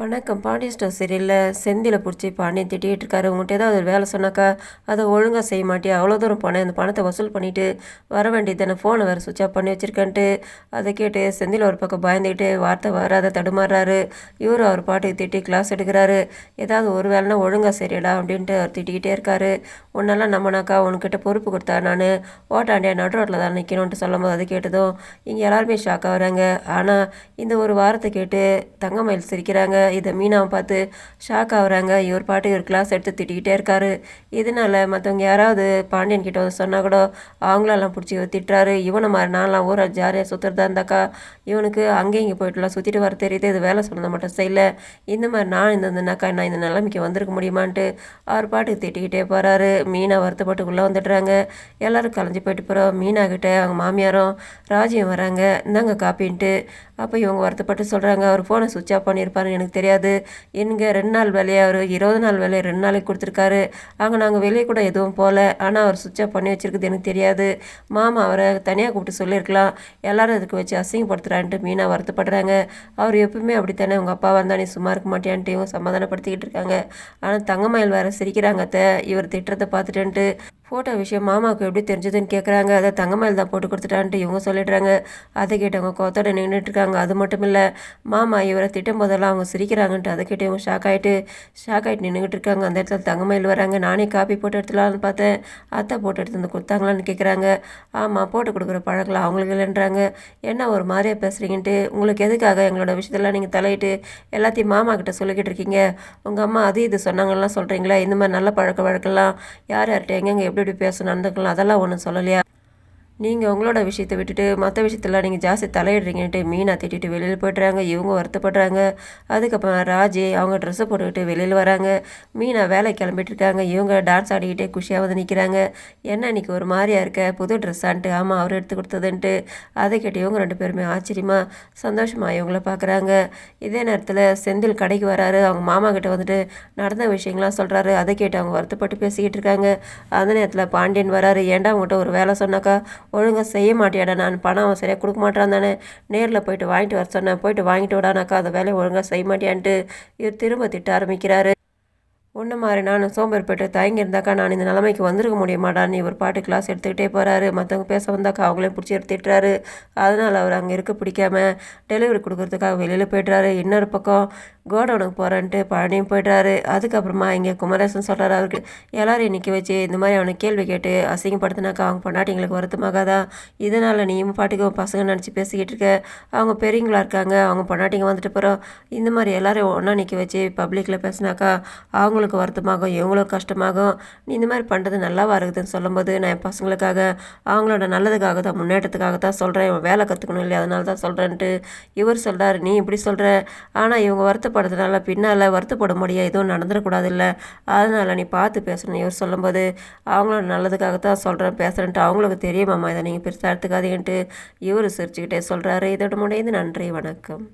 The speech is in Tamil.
வணக்கம். பாண்டியன் ஸ்டோர் சீரியலில் செந்தியில் பிடிச்சி பாண்டியன் திட்டிகிட்டு இருக்காரு. உங்கள்கிட்ட ஏதாவது ஒரு வேலை சொன்னாக்கா அதை ஒழுங்காக செய்ய மாட்டியா? அவ்வளோ தூரம் போனேன். அந்த பணத்தை வசூல் பண்ணிவிட்டு வர வேண்டியதானே ஃபோனை வேறு சுவிட்ச் ஆஃப் பண்ணி வச்சிருக்கேன்ட்டு அதை கேட்டு செந்தில் ஒரு பக்கம் பயந்துக்கிட்டு வார்த்தை வராத தடுமாறுறாரு. இவர் அவர் பாட்டுக்கு திட்டி கிளாஸ் எடுக்கிறாரு. ஏதாவது ஒரு வேலைனா ஒழுங்காக சரிடா அப்படின்ட்டு அவர் திட்டிக்கிட்டே இருக்காரு. உன்னெல்லாம் நம்மனாக்கா உனக்கிட்ட பொறுப்பு கொடுத்தா நான் ஓட்டாண்டியா நடு ரோட்டில் தான் நிற்கணுன்ட்டு சொல்லும் போது அது கேட்டதும் இங்கே எல்லாருமே ஷாக் ஆகுறாங்க. ஆனால் இந்த ஒரு வாரத்தை கேட்டு தங்கமயில் சிரிக்கிறாங்க. இதை மீனாவை பார்த்து ஷாக் ஆகுறாங்க. இவர் பாட்டு இவர் கிளாஸ் எடுத்து திட்டிக்கிட்டே இருக்காரு. இதனால் மற்றவங்க யாராவது பாண்டியன் கிட்ட வந்து சொன்னால் கூட அவங்களெல்லாம் பிடிச்சி திட்டுறாரு. இவனை மாதிரி நான்லாம் ஊரை ஜாலியாக சுற்றுறதா இருந்தாக்கா இவனுக்கு அங்கேயும் இங்கே போயிட்டுலாம் சுற்றிட்டு வர தெரியுது. இது வேலை சொன்னதை மட்டும் செய்யல. இந்த மாதிரி நான் இருந்ததுனாக்கா நான் இந்த நிலைமைக்கு வந்திருக்க முடியுமான்ட்டு அவர் பாட்டுக்கு திட்டிக்கிட்டே போகிறாரு மீனா வருத்தப்பட்டு உள்ளே வந்துடுறாங்க. எல்லோரும் கலைஞ்சு போயிட்டு போகிறோம் மீனா கிட்ட அவங்க மாமியாரும் ராஜியம் வராங்க. இந்தாங்க காப்பின்ட்டு. அப்போ இவங்க வருத்தப்பட்டு சொல்கிறாங்க அவர் ஃபோனை சுவிச் ஆஃப் பண்ணியிருப்பாருன்னு எனக்கு தெரியாது. இங்கே ரெண்டு நாள் வேலையை? அவர் இருபது நாள் வேலையை ரெண்டு நாளைக்கு கொடுத்துருக்காரு. அங்கே நாங்கள் வெளியே கூட எதுவும் போகல ஆனால் அவர் சுவிட்ச் ஆஃப் பண்ணி வச்சுருக்குது எனக்கு தெரியாது. மாமா அவரை தனியாக கூப்பிட்டு சொல்லியிருக்கலாம். எல்லாரும் இதுக்கு வச்சு அசிங்கப்படுத்துகிறான்ட்டு மீனாக வருத்தப்படுறாங்க. அவர் எப்பவுமே அப்படித்தானே? உங்கள் அப்பா வந்தால் நீ சும்மா இருக்க மாட்டியான்ட்டு இவங்க சமாதானப்படுத்திக்கிட்டு இருக்காங்க. ஆனால் தங்கமயில் வேறு சிரிக்கிறாங்க அத்தை. இவர் திட்டத்தை பார்த்துட்டேன்ட்டு ஃபோட்டோ விஷயம் மாமாவுக்கு எப்படி தெரிஞ்சதுன்னு கேட்குறாங்க அதை தங்கமயில் தான் போட்டு கொடுத்துட்டான்ட்டு இவங்க சொல்லிடுறாங்க. அதை கேட்டவங்க கோத்தோட நின்றுட்டு இருக்காங்க. அது மட்டும் இல்லை மாமா இவரை திட்டம் போதெல்லாம் அவங்க சிரிக்கிறாங்கன்ட்டு அதை கேட்டு இவங்க ஷாக் ஆகிட்டு ஷாக் ஆகிட்டு நின்றுக்கிட்டு இருக்காங்க. அந்த இடத்துல தங்கமயில் வராங்க. நானே காப்பி போட்டு எடுத்துலான்னு பார்த்தேன். அத்தை போட்டு எடுத்து வந்து கொடுத்தாங்களான்னு கேட்குறாங்க ஆமாம் போட்டு கொடுக்குற பழக்கலாம் அவங்களுக்கு இல்லைன்றாங்க. என்ன ஒரு மாதிரியாக பேசுகிறீங்கன்ட்டு உங்களுக்கு எதுக்காக எங்களோட விஷயத்தெல்லாம் நீங்கள் தலையிட்டு எல்லாத்தையும் மாமா கிட்ட சொல்லிக்கிட்டு இருக்கீங்க? உங்கள் அம்மா அது இது சொன்னாங்கலாம் சொல்கிறீங்களா இந்த மாதிரி நல்ல பழக்க வழக்கெல்லாம் யார் யார்கிட்ட எங்கெங்கே எப்படி இப்படி பேசணும். நடந்துக்கலாம் அதெல்லாம் ஒன்றும் சொல்லலையா? நீங்கள் உங்களோட விஷயத்தை விட்டுட்டு மற்ற விஷயத்தெல்லாம் நீங்கள் ஜாஸ்தி தலையிடுறீங்கன்ட்டு மீனா திட்டிட்டு வெளியில் போய்ட்றாங்க. இவங்க வருத்தப்படுறாங்க. அதுக்கப்புறம் ராஜி அவங்க ட்ரெஸ்ஸை போட்டுக்கிட்டு வெளியில் வராங்க. மீனா வேலை கிளம்பிட்டு இருக்காங்க. இவங்க டான்ஸ் ஆடிக்கிட்டே குஷியாக வந்து நிற்கிறாங்க என்ன இன்னைக்கு ஒரு மாதிரியா இருக்க? புது ட்ரெஸ்ஸான்ட்டு ஆமாம் அவர் எடுத்து கொடுத்ததுன்ட்டு. அதை கேட்டு இவங்க ரெண்டு பேருமே ஆச்சரியமாக சந்தோஷமாக இவங்கள பார்க்குறாங்க இதே நேரத்தில் செந்தில் கடைக்கு வராரு. அவங்க மாமா கிட்ட வந்துட்டு நடந்த விஷயங்கள்லாம் சொல்கிறாரு அதை கேட்டு அவங்க வருத்தப்பட்டு பேசிக்கிட்டு இருக்காங்க. அந்த நேரத்தில் பாண்டியன் வராரு. ஏன்டா அவங்ககிட்ட ஒரு வேலை சொன்னாக்கா? ஒழுங்காக செய்ய மாட்டேடா நான் பணம் அவன் சரியாக கொடுக்க மாட்டான் தானே. நேரில் போயிட்டு வாங்கிட்டு வர சொன்னேன். போயிட்டு வாங்கிட்டு விடானாக்கா அந்த வேலையை ஒழுங்காக செய்ய மாட்டியான்ட்டு இவர் திரும்ப திட்ட ஆரம்பிக்கிறாரு. ஒன்று மாதிரி நான் சோம்பேறிப்பட்டு தயங்கி இருந்தாக்கா நான் இந்த நிலைமைக்கு வந்திருக்க முடியுமாடான்னு இவர் பாட்டு கிளாஸ் எடுத்துக்கிட்டே போகிறாரு மற்றவங்க பேச வந்தாக்கா அவங்களையும் பிடிச்சி எடுத்துட்டுறாரு. அதனால் அவர் அங்கே இருக்க பிடிக்காம டெலிவரி கொடுக்குறதுக்காக வெளியில் போய்ட்றாரு. இன்னொரு பக்கம் கோடவுனுக்கு போகிறேன்ட்டு பழனியும் போய்ட்றாரு. அதுக்கப்புறமா இங்கே குமரேசன் சொல்கிறாரு அவருக்கு எல்லாரையும் நிற்க வச்சு இந்த மாதிரி அவனை கேள்வி கேட்டு அசிங்கப்படுத்தினாக்கா அவங்க பொண்டாட்டிங்களுக்கு வருத்தமாகாதா? இதனால் நீயும் பாட்டுக்கு பசங்க நினச்சி பேசிக்கிட்டு இருக்க. அவங்க பெரியங்களா இருக்காங்க. அவங்க பொண்டாட்டிங்க வந்துட்டு போகிறோம் இந்த மாதிரி எல்லோரும் ஒன்றா நிற்க வச்சு பப்ளிக்கில் பேசினாக்கா அவங்களுக்கு அவங்களுக்கு வருத்தமாகும் இவங்களுக்கு கஷ்டமாகும் நீ இந்த மாதிரி பண்ணுறது நல்லாவா இருக்குதுன்னு சொல்லும்போது நான் என் பசங்களுக்காக அவங்களோட நல்லதுக்காக தான் முன்னேற்றத்துக்காக தான் சொல்கிறேன் இவன் வேலை கற்றுக்கணும் இல்லையா அதனால தான் சொல்கிறேன்ட்டு இவர் சொல்கிறார் நீ இப்படி சொல்கிற ஆனால் இவங்க வருத்தப்படுறதுனால பின்னால் வருத்தப்பட முடியாது எதுவும் நடந்துடக்கூடாது இல்லை அதனால் நீ பார்த்து பேசணும். இவர் சொல்லும்போது அவங்களோட நல்லதுக்காக தான் சொல்கிறேன் பேசுகிறேன்ட்டு அவங்களுக்கு தெரியுமாம்மா இதை நீங்கள் பெருசாக எடுத்துக்காதீங்கன்ட்டு இவர் சிரிச்சுக்கிட்டே சொல்கிறாரு இதோட முடியுது நன்றி வணக்கம்.